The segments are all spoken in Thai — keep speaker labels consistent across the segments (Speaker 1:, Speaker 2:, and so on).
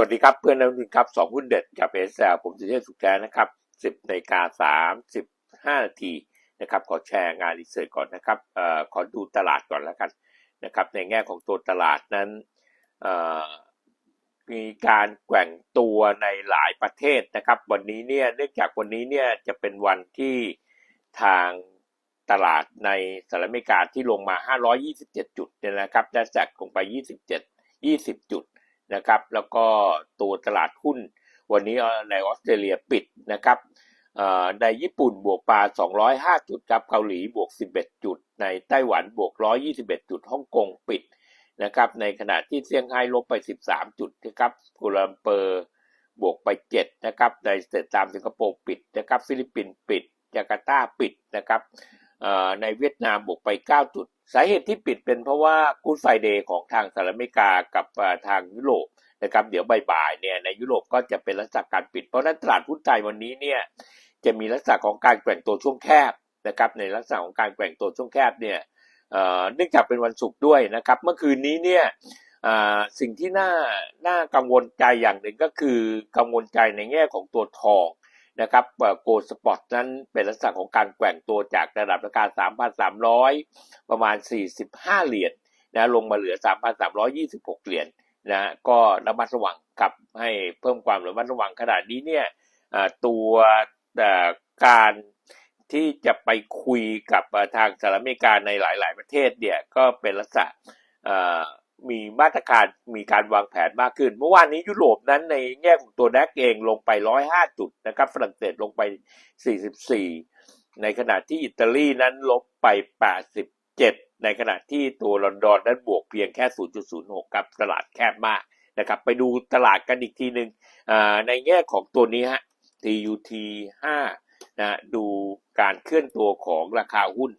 Speaker 1: สวัสดีครับเพื่อนนักลงทุนครับสองหุ้นเด็ดกับเอสแอลผมสุเทพสุขแท้นะครับสิบนาฬิกาสามสิบห้านาทีนะครับขอแชร์งานรีเสิร์ชก่อนนะครับเอ่อขอดูตลาดก่อนแล้วกันนะครับในแง่ของตัวตลาดนั้นเอ่อมีการแกว่งตัวในหลายประเทศนะครับ วันนี้เนี่ยเนื่องจากวันนี้เนี่ยจะเป็นวันที่ทางตลาดในสหรัฐอเมริกาที่ลงมา 527 จุดเนี่ยนะครับได้จกลงไป 27 20 จุด นะครับ แล้วก็ตัวตลาดหุ้น วันนี้ในออสเตรเลียปิดนะครับในญี่ปุ่นบวกปา205 จุดครับ เกาหลีบวก 11 จุด ในไต้หวันบวก 121 จุด ฮ่องกงปิดนะครับ ในขณะที่เซี่ยงไฮ้ลบไป 13 จุดนะครับกัวลาลัมเปอร์บวกไป 7 นะครับ ในสเตตามสิงคโปร์ปิดนะครับ ฟิลิปปินส์ปิดจาการ์ตาปิดนะครับ ในเวียดนามบวกไป 9 จุด สาเหตุที่ปิดเป็นเพราะว่ากู๊ดไฟเดย์ของทางสหรัฐอเมริกากับทางยุโรปนะครับเดี๋ยวบ่ายๆเนี่ยในยุโรปก็จะเป็นลักษณะการปิด เพราะนั้นตลาดหุ้นไทยวันนี้เนี่ยจะมีลักษณะของการแกว่งตัวช่วงแคบนะครับในลักษณะของการแกว่งตัวช่วงแคบเนี่ยเนื่องจากเป็นวันศุกร์ด้วยนะครับเมื่อคืนนี้เนี่ยสิ่งที่น่าน่ากังวลใจอย่างหนึ่งก็คือกังวลใจในแง่ของตัวทอง นะครับโกลสปอร์ตนั้นเป็นลักษณะของการแกว่งตัวจากระดับราคา 3,300 ประมาณ 45 เหรียญนะลงมาเหลือ 3,326 เหรียญนะก็ระมัดระวังครับให้เพิ่มความระมัดระวังขนาดนี้เนี่ยตัวการที่จะไปคุยกับทางสหรัฐอเมริกาในหลาย ๆ ประเทศเนี่ยก็เป็นลักษณะ มีมาตรการมีการวางแผนมากขึ้น เมื่อวานนี้ยุโรปนั้นในแง่ของตัวแดกเองลงไป 105 จุดนะครับฝรั่งเศสลงไป 44 ในขณะที่อิตาลีนั้นลบไป 87 ในขณะที่ตัวลอนดอนนั้นบวกเพียงแค่ 0.06 กับตลาดแคบมากนะครับไปดูตลาดกันอีกทีหนึ่งในแง่ของตัวนี้ฮะ TUT 5นะดูการเคลื่อนตัวของราคาหุ้น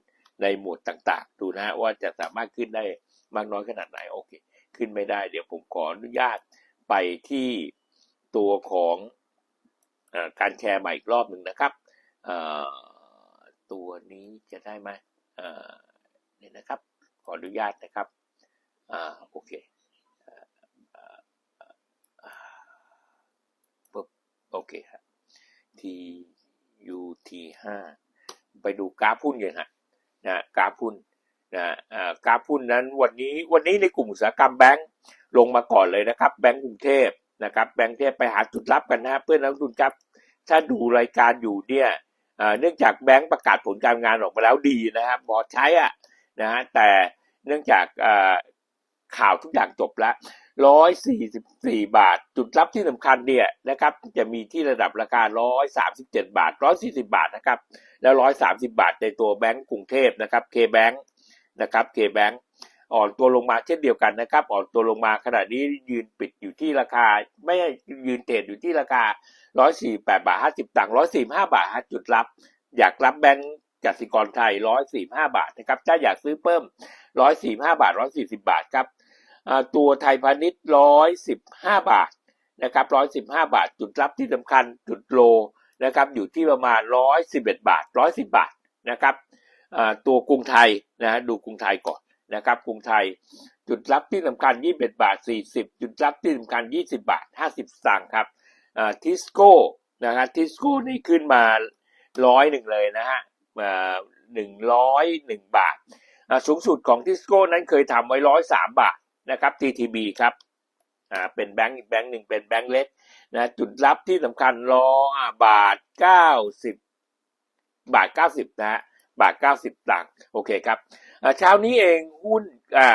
Speaker 1: ในหมวดต่างๆ ดูนะว่าจะสามารถขึ้นได้ มากน้อยขนาดไหนโอเค ขึ้นไม่ได้ เดี๋ยวผมขออนุญาตไปที่ตัวของอการแชร์ใหม่อีกรอบหนึ่งนะครับ ตัวนี้จะได้ไหมเนี่ยนะครับ ขออนุญาตนะครับโอเคปุ๊บโอเคครับ TUT 5ไปดูกราฟหุ้นกันฮะนะกราฟหุ้น นะกราฟหุ้นนั้นวันนี้วันนี้ในกลุ่มอุตสาหกรรมแบงก์ลงมาก่อนเลยนะครับ แบงก์กรุงเทพนะครับแบงก์เทพไปหาจุดรับกันนะเพื่อนนักลงทุนครับ ถ้าดูรายการอยู่เนี่ยเนื่องจากแบงก์ประกาศผลการงานออกมาแล้วดีนะครับบอใช้อะนะฮะแต่เนื่องจากข่าวทุกอย่างจบแล้วร้อยสี่สิบสี่บาท จุดรับที่สำคัญเนี่ยนะครับ จะมีที่ระดับราคาร้อยสามสิบเจ็ดบาทร้อยสี่สิบาทนะครับ แล้วร้อยสามสิบาทในตัวแบงก์กรุงเทพนะครับเคแบงก์ นะครับเคแบงก์อ่อนตัวลงมาเช่นเดียวกันนะครับ อ่อนตัวลงมาขณะนี้ยืนปิดอยู่ที่ราคา ไม่ยืนเทรดอยู่ที่ราคาร้อยสี่แปดบาทห้าสิบตังค์ร้อยสี่ห้าบาทจุดรับ อยากรับแบงก์กสิกรไทยร้อยสี่ห้าบาทนะครับ ถ้าอยากซื้อเพิ่มร้อยสี่ห้าบาทร้อยสี่สิบาทครับตัวไทยพาณิชย์ร้อยสิบาทนะครับร้อยสิบาท จุดรับที่สำคัญจุดโลนะครับ อยู่ที่ประมาณร้อยสิบาทร้อยสิบบาทนะครับ ตัวกรุงไทยนะดูกรุงไทยก่อนนะครับ กรุงไทยจุดรับที่สำคัญยี่สิบาทสี่สิบจุดรับที่สำคัญยี่สิบาทห้าสิบสตางค์ครับทิสโก้นะฮะทิสโก้นี่ขึ้นมาร้อยหนึ่งเลยนะฮะหนึ่งร้อยหนึ่งบาท สูงสุดของทิสโก้นั้นเคยทำไว้ร้อยสามบาทนะครับ TTB ครับเป็นแบงก์อีกแบงก์หนึ่งเป็นแบงก์เล็กนะจุดรับที่สำคัญรอบาทเก้าสิบบาทเก้าสิบนะฮะ บาทเก้าสิบตังค์โอเคครับเช้านี้เองหุ้นอ่า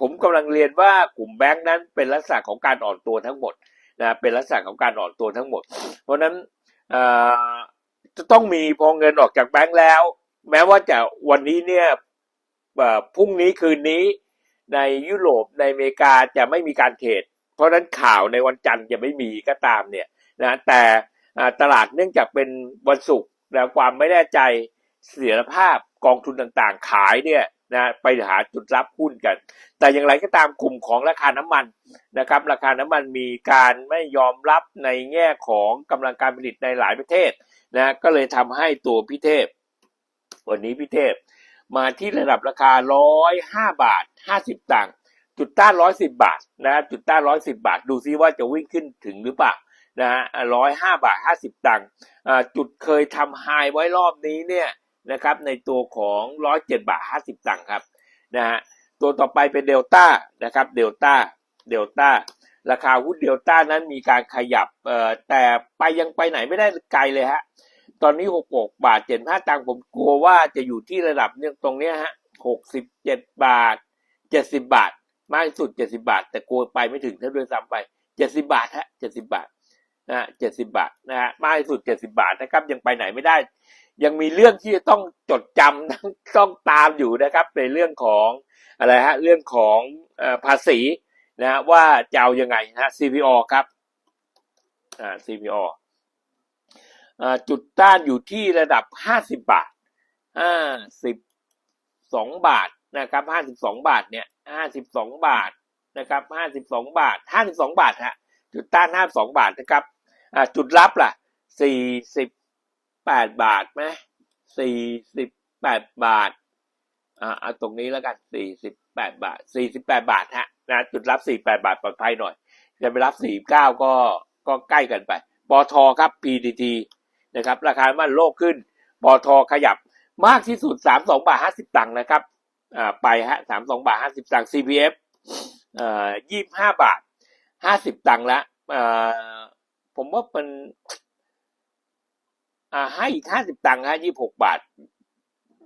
Speaker 1: ผมกำลังเรียนว่ากลุ่มแบงก์นั้นเป็นลักษณะของการอ่อนตัวทั้งหมดนะเป็นลักษณะของการอ่อนตัวทั้งหมด เพราะนั้นจะต้องมีพอเงินออกจากแบงก์แล้ว แม้ว่าจะวันนี้เนี่ยพรุ่งนี้คืนนี้ในยุโรปในอเมริกาจะไม่มีการเทรดเพราะนั้นข่าวในวันจันทร์จะไม่มีก็ตามเนี่ยนะแต่ตลาดเนื่องจากเป็นวันศุกร์แล้วความไม่แน่ใจ เสถียรภาพกองทุนต่างๆ ขายเนี่ยนะไปหาจุดรับหุ้นกัน แต่อย่างไรก็ตามกลุ่มของราคาน้ำมันนะครับ ราคาน้ำมันมีการไม่ยอมรับในแง่ของกำลังการผลิตในหลายประเทศนะก็เลยทำให้ตัวพิเทพ วันนี้พิเทพ มาที่ระดับราคา 105 บาท 50ตังค์จุดต้านร้อยสิบาทนะจุดต้านร้อยสิบาท ดูซิว่าจะวิ่งขึ้นถึงหรือเปล่านะฮะร้อยห้าบาทห้าสิบตังค์จุดเคยทำไฮไว้รอบนี้เนี่ย นะครับในตัวของร้อยเจ็ดบาทห้าสิบตังค์ครับนะฮะตัวต่อไปเป็นเดลต้านะครับเดลต้าเดลต้าราคาหุ้นเดลต้านั้นมีการขยับเอ่อแต่ไปยังไปไหนไม่ได้ไกลเลยฮะตอนนี้หกหกบาทเจ็ดห้าตังค์ผมกลัวว่าจะอยู่ที่ระดับเนี่ยตรงเนี้ยฮะหกสิบเจ็ดบาทเจ็ดสิบาท มากที่สุดเจ็ดสิบาท แต่กลัวไปไม่ถึงถ้าด้วยซ้ำไปเจ็ดสิบาทฮะเจ็ดสิบาทนะฮะเจ็ดสิบาทนะฮะมากที่สุดเจ็ดสิบาทนะครับยังไปไหนไม่ได้ ยังมีเรื่องที่ต้องจดจำต้องตามอยู่นะครับ ในเรื่องของอะไรฮะเรื่องของภาษีนะว่าจะเอายังไงนะ CPO ครับอ่า CPO อ่าจุดต้านอยู่ที่ระดับห้าสิบาทห้าสิบสองบาทนะครับห้าสิบสองบาทเนี่ยห้าสิบสองบาทนะครับห้าสิบสองบาทห้าสิบสองบาทฮะ จุดต้านห้าสองบาทนะครับ จุดรับล่ะสี่สิบ แปดบาทไหมสี่สิบแปดบาท อ่าเอาตรงนี้แล้วกันสี่สิบแปดบาทสี่สิบแปดบาทฮะนะจุดรับสี่แปดบาทปลอดภัยหน่อย จะไปรับสี่เก้าก็ก็ใกล้กันไปปอทครับ PTT นะครับ ราคาน้ำมันโลกขึ้นปอทขยับมากที่สุดสามสองบาทห้าสิบตังค์นะครับอ่าไปฮะสามสองบาทห้าสิบตังค์ CPF เอ่อยี่ห้าบาทห้าสิบตังค์ละเอ่อผมว่าเป็น ให้อีกห้าสิบตังค์ฮะยี่หกบาท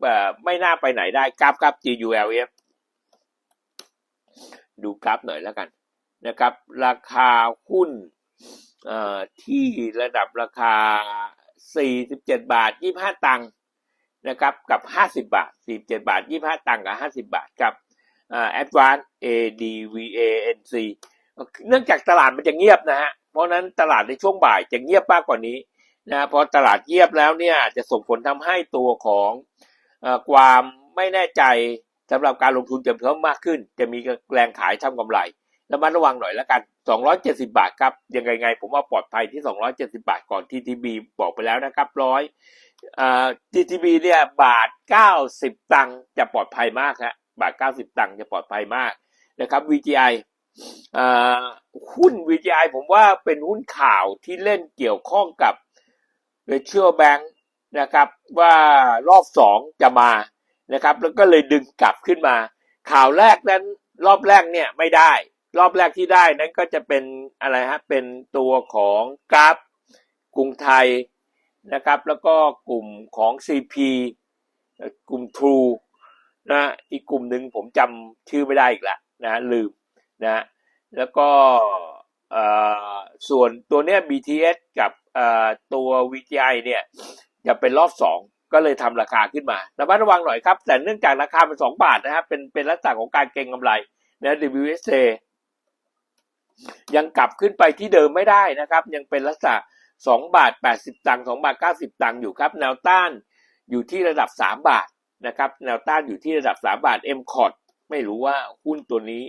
Speaker 1: เอ่อไม่น่าไปไหนได้กราฟครับ GULF ดูกราฟหน่อยแล้วกันนะครับ ราคาหุ้นที่ระดับราคา 47 บาท 25 ตังค์นะครับกับ 50 บาท 47 บาท 25 ตังค์กับ 50 บาทกับอ่า Advance ADVANC เนื่องจากตลาดมันจะเงียบนะฮะ เพราะนั้นตลาดในช่วงบ่ายจะเงียบมากกว่านี้ นะพอตลาดเงียบแล้วเนี่ยจะส่งผลทำให้ตัวของอความไม่แน่ใจสำหรับการลงทุนจะเพิ่มมากขึ้น จะมีแรงขายทำกำไรระมัดระวังหน่อยแล้วกัน 270 บาทครับ ยังไงไงผมว่าปลอดภัยที่ 270 บาทก่อน TTB บอกไปแล้วนะครับร้อยอ่า TTB เนี่ยบาท 90 ตังค์จะปลอดภัยมากฮะบาท 90 ตังค์จะปลอดภัยมากนะครับ VGI อ่าหุ้น VGI ผมว่าเป็นหุ้นข่าวที่เล่นเกี่ยวข้องกับ r a t i o Bank นะครับว่ารอบสองจะมานะครับ แล้วก็เลยดึงกลับขึ้นมา ข่าวแรกนั้นรอบแรกเนี่ยไม่ได้ รอบแรกที่ได้นั้นก็จะเป็นอะไรฮะเป็นตัวของกราฟกรุงไทยนะครับ แล้วก็กลุ่มของ CP กลุ่ม True นะอีกกลุ่มหนึ่งผมจำชื่อไม่ได้อีกล้วนะลืมนะแล้วก็อ่อส่วนตัวเนี้ย BTS กับ ตัว VGI เนี่ยจะเป็นรอบสองก็เลยทำราคาขึ้นมาระมัดระวังหน่อยครับ แต่เนื่องจากราคาเป็นสองบาทนะครับเป็นเป็นลักษณะของการเก็งกำไรนะ WSA ยังกลับขึ้นไปที่เดิมไม่ได้นะครับ ยังเป็นลักษณะสองบาทแปดสิบตังค์สองบาทเก้าสิบตังค์อยู่ครับ แนวต้านอยู่ที่ระดับสามบาทนะครับ แนวต้านอยู่ที่ระดับสามบาท M c o t ไม่รู้ว่าหุ้นตัวนี้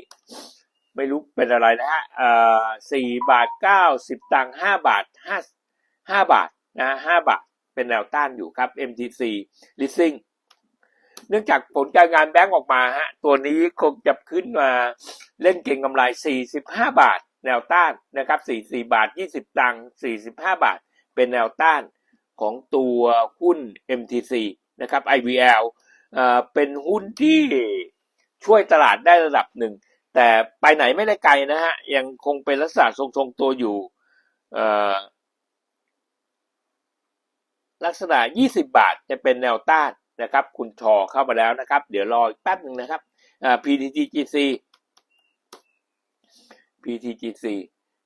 Speaker 1: ไม่รู้เป็นอะไรนะฮะเอ่อสี่บาทเก้าสิบตังค์ห้าบาทห้า ห้าบาทนะห้าบาท เป็นแนวต้านอยู่ครับ MTC Leasing เนื่องจากผลการงานแบงก์ออกมาฮะตัวนี้คงจะขึ้นมาเล่นเก่งกำไร 45 บาท แนวต้านนะครับ44 บาท 20 ตังค์45 บาท เป็นแนวต้านของตัวหุ้น MTC นะครับ IVL เอ่อเป็นหุ้นที่ช่วยตลาดได้ระดับหนึ่ง แต่ไปไหนไม่ได้ไกลนะฮะ ยังคงเป็นลักษณะทรงๆตัวอยู่เอ่อ ลักษณะ 20 บาทจะเป็นแนวต้านนะครับ คุณชอเข้ามาแล้วนะครับ เดี๋ยวรออีกแป๊บหนึ่งนะครับอ่า PTGC PTGC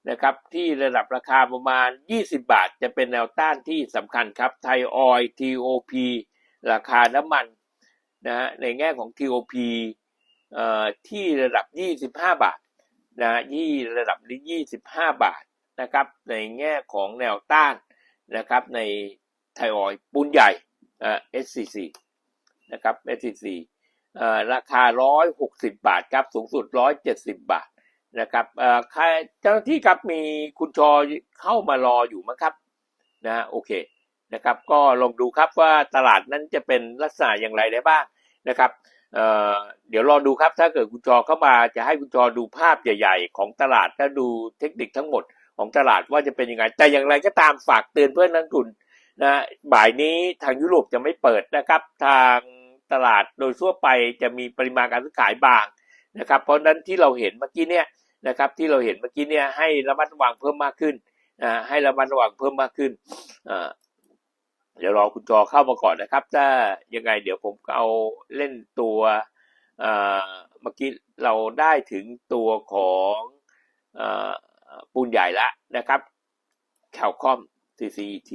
Speaker 1: นะครับที่ระดับราคาประมาณ 20 บาท จะเป็นแนวต้านที่สำคัญครับไทยออย TOP ราคาน้ำมันนะฮะในแง่ของ TOP เอ่อที่ระดับ 25 บาทนะฮะที่ระดับนี้25 บาทนะครับในแง่ของแนวต้านนะครับใน ทยออยปูนใหญ่เอ่อ SCC นะครับ SCC อ่อราคา 160 บาทครับ สูงสุด 170 บาทนะครับเอ่อใครเจ้าหน้าที่ครับมีคุณชอเข้ามารออยู่มั้งครับนะโอเคนะครับ ก็ลองดูครับว่าตลาดนั้นจะเป็นลักษณะอย่างไรได้บ้างนะครับเเดี๋ยวรอดูครับถ้าเกิดคุณจอเข้ามาจะให้คุณจอดูภาพใหญ่ ๆ ของตลาดถ้าดูเทคนิคทั้งหมดของตลาดว่าจะเป็นยังไง แต่อย่างไรก็ตามฝากเตือนเพื่อนนักลงทุน นะบ่ายนี้ทางยุโรปจะไม่เปิดนะครับ ทางตลาดโดยทั่วไปจะมีปริมาณการซื้อขายบางนะครับ เพราะนั้นที่เราเห็นเมื่อกี้เนี่ยนะครับที่เราเห็นเมื่อกี้เนี่ยให้ระมัดระวังเพิ่มมากขึ้นนะให้ระมัดระวังเพิ่มมากขึ้นเดี๋ยวรอคุณจอเข้ามาก่อนนะครับ ถ้ายังไงเดี๋ยวผมเอาเล่นตัวเมื่อกี้เราได้ถึงตัวของอปูนใหญ่ละนะครับแคลคอม CCET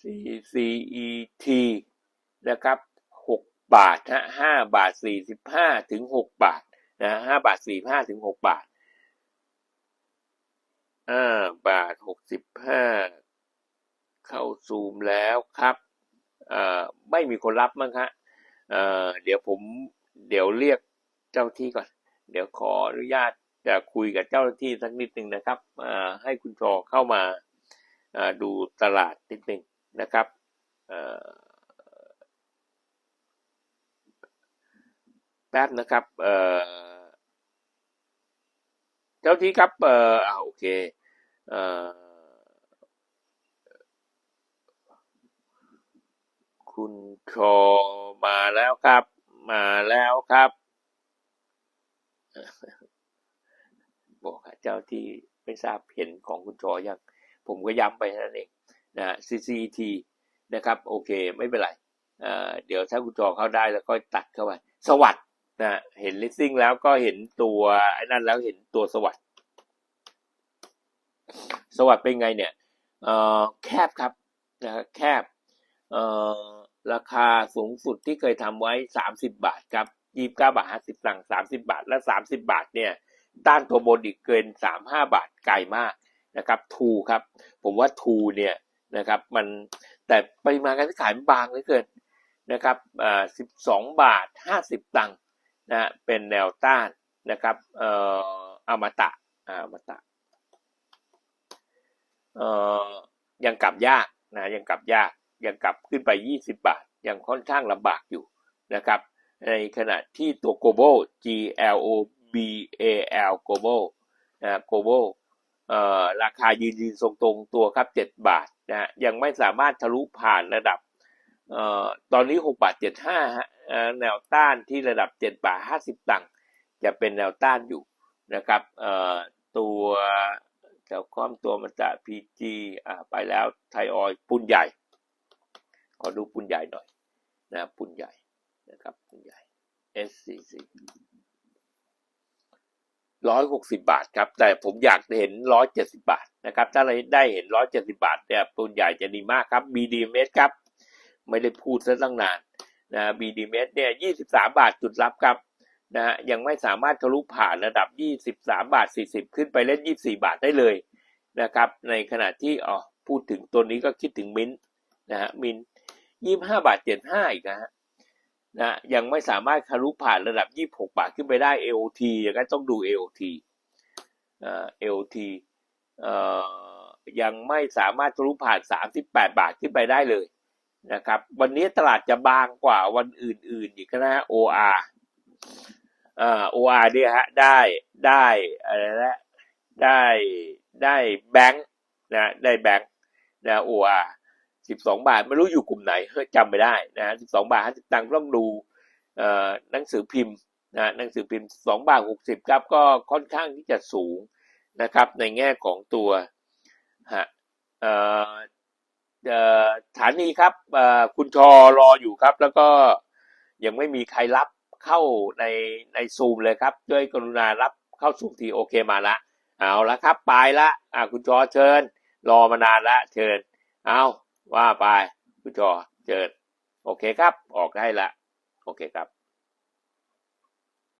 Speaker 1: CCET นะครับหกบาทฮะห้าบาทสี่สิบห้าถึงหกบาทนะห้าบาทสี่ห้าถึงหกบาทห้าบาทหกสิบห้าเข้าซูมแล้วครับเอ่อไม่มีคนรับมั้งฮะเอ่อเดี๋ยวผมเดี๋ยวเรียกเจ้าที่ก่อน เดี๋ยวขออนุญาตจะคุยกับเจ้าหน้าที่สักนิดหนึ่งนะครับอ่อให้คุณจอเข้ามาอ่อดูตลาดนิดหนึ่ง นะครับแป๊บนะครับเจ้าที่ครับเอ่อโอเคเออคุณโชมาแล้วครับ มาแล้วครับบอกกับเจ้าที่ไม่ทราบเห็นของคุณโชยัง ผมก็ย้ำไปนั่นเอง นะ CCT นะครับโอเคไม่เป็นไรเเดี๋ยวถ้าคุณโจเข้าได้แล้วก็ตัดเข้าไปสวัสดนะเห็นลิสซิ่งแล้วก็เห็นตัวไอ้นั่นแล้วเห็นตัวสวัสดสวัสดเป็นไงเนี่ยอ่อแคบครับนะแคบอ่อราคาสูงสุดที่เคยทำไว้สามสิบาทครับยี่บเก้าบาทห้าสิบตังสามสิบาท และสามสิบาทเนี่ยต้านตัวบนอีกเกินสามห้าบาทไกลมากนะครับทูครับ ผมว่าทูเนี่ย นะครับ มันแต่ปริมาณการซื้อขายมันบางเหลือเกินนะครับอ่าสิบสองบาทห้าสิบตังค์นะเป็นแนวต้านนะครับเอ่ออมตะอ่ามตะเอ่อยังกลับยากนะยังกลับยากยังกลับขึ้นไป 20 บาท ยังค่อนข้างลำบากอยู่นะครับ ในขณะที่ตัว global G L O B A L global นะ global ราคายืนยืนทรงตรงตัวครับ 7 บาทนะยังไม่สามารถทะลุผ่านระดับออตอนนี้ 6 บาท 75ฮะแนวต้านที่ระดับ 7 บาท 50 ตังค์จะเป็นแนวต้านอยู่นะครับตัวแถวความตัวมันจะ PG อ่าไปแล้วไทยออยปุ่นใหญ่ ขอดูปุ่นใหญ่หน่อยนะปุ่นใหญ่นะครับปุ่นใหญ่ SCC ร้อยหกสิบาทครับ แต่ผมอยากเห็นร้อยเจ็ดสิบาทนะครับ ถ้าเราได้เห็นร้อยเจ็ดสิบาทเนี่ยปุนใหญ่จะดีมากครับ BDMs ครับ ไม่ได้พูดซะตั้งนานนะ BDMs เนี่ยยี่สิบสามบาทจุดรับครับนะฮะยังไม่สามารถทะลุผ่านระดับยี่สิบสามบาทสี่สิบขึ้นไปเล่นยี่สี่บาทได้เลยนะครับ ในขณะที่อ๋อพูดถึงตัวนี้ก็คิดถึงมินนะฮะมินยี่ห้าบาทเจ็ดห้าอีกนะฮะ นะยังไม่สามารถทะลุผ่านระดับยี่หกบาทขึ้นไปได้ AOT อย่างนั้นต้องดู AOT อ่า AOT เอ่อยังไม่สามารถทะลุผ่านสามสิบาทขึ้นไปได้เลยนะครับ วันนี้ตลาดจะบางกว่าวันอื่น ๆ อีกนะฮะ OR อ่า OR เนี่ยฮะได้ได้อะไรนะได้ได้แบงค์นะได้แบงค์นะ OR สิบสองบาท ไม่รู้อยู่กลุ่มไหนเฮ้ยจำไม่ได้นะสิบสองบาทห้าสิบตังค์ต้องดูหนังสือพิมพ์นะหนังสือพิมพ์สองบาทหกสิบครับก็ค่อนข้างที่จะสูงนะครับ ในแง่ของตัวฮะเอ่อเอ่อสถานีครับคุณชอรออยู่ครับ แล้วก็ยังไม่มีใครรับเข้าในในซูมเลยครับ ด้วยกรุณารับเข้าซูมทีโอเคมาละเอาละครับ ไปละอ่าคุณจอเชิญ รอมานานละเชิญ เอา ว่าไปคุณจอเจิด โอเคครับ ออกได้ละ โอเคครับ